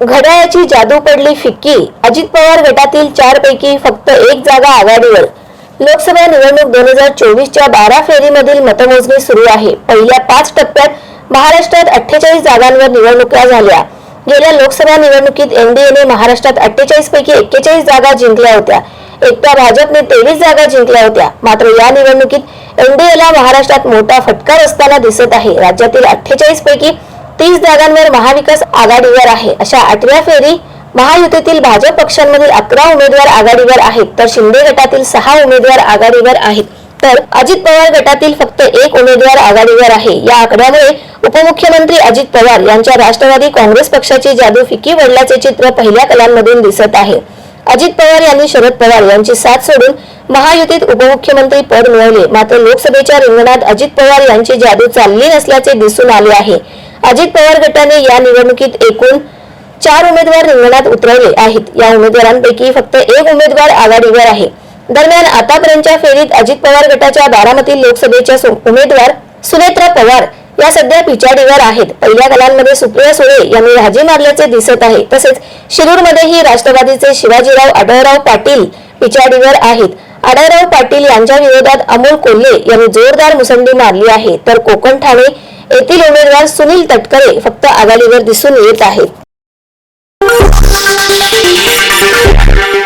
घड्याळाची जादू पडली फिक्की. अजित पवार गटातील चार पैकी फक्त एक जागा आघाडीवर. लोकसभा निवडणूक दोन हजार चोवीसच्या बारा फेरीमधील मतमोजणी सुरू आहे. पहिल्या पाच टप्प्यात महाराष्ट्रात अठ्ठेचाळीस जागांवर निवडणुका झाल्या. गेल्या लोकसभा निवडणुकीत एनडीएने महाराष्ट्रात अठ्ठेचाळीस पैकी एक्केचाळीस जागा जिंकल्या होत्या. एकट्या भाजपने तेवीस जागा जिंकल्या होत्या. मात्र या निवडणुकीत एनडीएला महाराष्ट्रात मोठा फटका बसताना दिसत आहे. राज्यातील अठ्ठेचाळीस पैकी तीस जागांवर महाविकास आघाडीवर आहे. अशा आठव्या फेरी महायुतीतील भाजप पक्षांमधील अकरा उमेदवार आघाडीवर आहेत. तर शिंदे गटातील सहा उमेदवार आघाडीवर आहेत. तर अजित पवार गटातील फक्त एक उमेदवार आघाडीवर आहे. या आकड्यामुळे उपमुख्यमंत्री अजित पवार यांच्या राष्ट्रवादी काँग्रेस पक्षाची जादू फिकी वडल्याचे चित्र पहिल्या कलांमधून दिसत आहे. अजित पवार यांनी शरद पवार यांची साथ सोडून महायुतीत उपमुख्यमंत्री पद मिळवले. मात्र लोकसभेच्या रिंगणात अजित पवार यांची जादू चालली नसल्याचे दिसून आले आहे. अजित पवार गटाने या निवडणुकीत एकूण चार उमेदवार रिंगणात उतरवले आहेत. या उमेदवारांपैकी फक्त एक उमेदवार आघाडीवर आहे. दरम्यान आतापर्यंतच्या फेरीत अजित पवार गटाच्या बारामती लोकसभेच्या उमेदवार सुनेत्रा पवार या सध्या पिछाडीवर आहेत. पहिल्या कलांमध्ये सुप्रिया सुळे यांनी राजी मारल्याचे दिसत आहे. तसेच शिरूरमध्येही राष्ट्रवादीचे शिवाजीराव आढळराव पाटील पिछाडीवर आहेत. आढळराव पाटील यांच्या विरोधात अमोल कोल्हे यांनी जोरदार मुसंडी मारली आहे. तर कोकण ठाणे येथील उमेदवार सुनील तटकरे फक्त आघाडीवर दिसून येत आहेत.